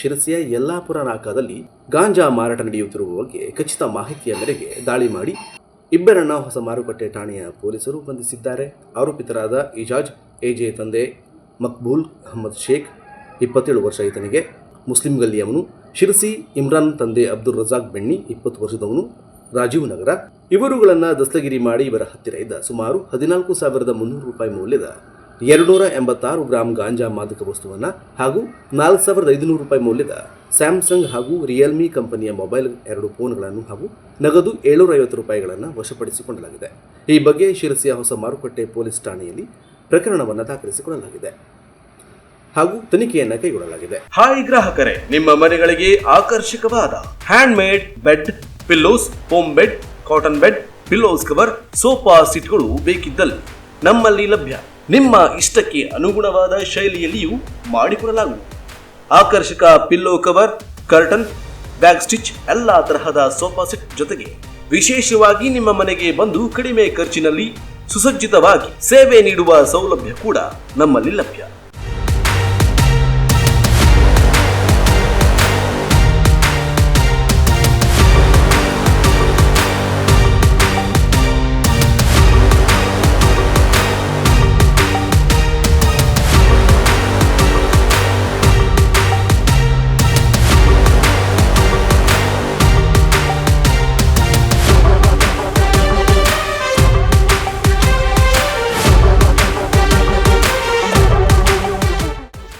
ಶಿರಸಿಯ ಯಲ್ಲಾಪುರ ನಾಕಾದಲ್ಲಿ ಗಾಂಜಾ ಮಾರಾಟ ನಡೆಯುತ್ತಿರುವ ಬಗ್ಗೆ ಖಚಿತ ಮಾಹಿತಿಯ ಮೇರೆಗೆ ದಾಳಿ ಮಾಡಿ ಇಬ್ಬರನ್ನ ಹೊಸ ಮಾರುಕಟ್ಟೆ ಠಾಣೆಯ ಪೊಲೀಸರು ಬಂಧಿಸಿದ್ದಾರೆ. ಆರೋಪಿತರಾದ ಇಜಾಜ್, ಎಜೆ ತಂದೆ ಮಕ್ಬೂಲ್ ಅಹಮದ್ ಶೇಖ್, ಇಪ್ಪತ್ತೇಳು ವರ್ಷ ಈತನಿಗೆ ಮುಸ್ಲಿಂ ಗಲ್ಲಿಯವನು, ಶಿರಸಿ ಇಮ್ರಾನ್ ತಂದೆ ಅಬ್ದುಲ್ ರಜಾಕ್ ಬೆಣ್ಣಿ ಇಪ್ಪತ್ತು ವರ್ಷದವನು, ರಾಜೀವ್ ನಗರ. ಇವರುಗಳನ್ನು ದಸ್ತಗಿರಿ ಮಾಡಿ ಇವರ ಹತ್ತಿರ ಇದ್ದ ಸುಮಾರು ಹದಿನಾಲ್ಕು ಸಾವಿರದ ಮುನ್ನೂರು ರೂಪಾಯಿ ಮೌಲ್ಯದ ಎರಡುನೂರ ಎಂಬತ್ತಾರು ಗ್ರಾಂ ಗಾಂಜಾ ಮಾದಕ ವಸ್ತುವನ್ನು ಹಾಗೂ ನಾಲ್ಕು ಸಾವಿರದ ಐದುನೂರು ರೂಪಾಯಿ ಮೌಲ್ಯದ ಸ್ಯಾಮ್ಸಂಗ್ ಹಾಗೂ ರಿಯಲ್ಮಿ ಕಂಪನಿಯ ಮೊಬೈಲ್ ಎರಡು ಫೋನ್ಗಳನ್ನು ಹಾಗೂ ನಗದು ಏಳ್ನೂರ ಐವತ್ತು ರೂಪಾಯಿಗಳನ್ನು ವಶಪಡಿಸಿಕೊಳ್ಳಲಾಗಿದೆ. ಈ ಬಗ್ಗೆ ಶಿರಸಿಯ ಹೊಸ ಮಾರುಕಟ್ಟೆ ಪೊಲೀಸ್ ಠಾಣೆಯಲ್ಲಿ ಪ್ರಕರಣವನ್ನು ದಾಖಲಿಸಿಕೊಳ್ಳಲಾಗಿದೆ ಹಾಗೂ ತನಿಖೆಯನ್ನು ಕೈಗೊಳ್ಳಲಾಗಿದೆ. ಹಾಯ್ ಗ್ರಾಹಕರೇ, ನಿಮ್ಮ ಮನೆಗಳಿಗೆ ಆಕರ್ಷಕವಾದ handmade bed, pillows, home bed, cotton bed, pillows cover, sofa ಸೀಟ್ಗಳು ಬೇಕಿದ್ದಲ್ಲಿ ನಮ್ಮಲ್ಲಿ ಲಭ್ಯ. ನಿಮ್ಮ ಇಷ್ಟಕ್ಕೆ ಅನುಗುಣವಾದ ಶೈಲಿಯಲ್ಲಿಯೂ ಮಾಡಿಕೊಡಲಾಗುವುದು. ಆಕರ್ಷಕ pillow cover, curtain, bag stitch, ಎಲ್ಲಾ ತರಹದ ಸೋಫಾ ಸೆಟ್ ಜೊತೆಗೆ ವಿಶೇಷವಾಗಿ ನಿಮ್ಮ ಮನೆಗೆ ಬಂದು ಕಡಿಮೆ ಖರ್ಚಿನಲ್ಲಿ ಸುಸಜ್ಜಿತವಾಗಿ ಸೇವೆ ನೀಡುವ ಸೌಲಭ್ಯ ಕೂಡ ನಮ್ಮಲ್ಲಿ ಲಭ್ಯ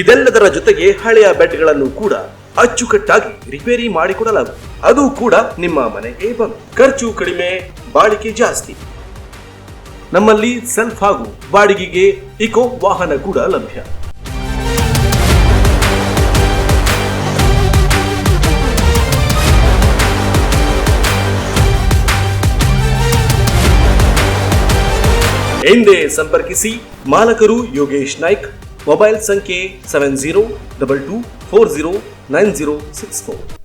ಇದೆಲ್ಲದರ ಜೊತೆಗೆ ಹಳೆಯ ಬೆಡ್ಗಳನ್ನು ಕೂಡ ಅಚ್ಚುಕಟ್ಟಾಗಿ ರಿಪೇರಿ ಮಾಡಿಕೊಡಲಾಗುವುದು. ಅದು ಕೂಡ ನಿಮ್ಮ ಮನೆಗೆ ಬಂದು. ಖರ್ಚು ಕಡಿಮೆ ಬಾಳಿಕೆ ಜಾಸ್ತಿ. ನಮ್ಮಲ್ಲಿ ಸೆಲ್ಫ್ ಹಾಗೂ ಬಾಡಿಗೆಗೆ ಇಕೋ ವಾಹನ ಕೂಡ ಲಭ್ಯ. ಎಂದೇ ಸಂಪರ್ಕಿಸಿ ಮಾಲಕರು ಯೋಗೇಶ್ ನಾಯ್ಕ್ ಮೊಬೈಲ್ ಸಂಖ್ಯೆ seven zero double two four zero nine zero six four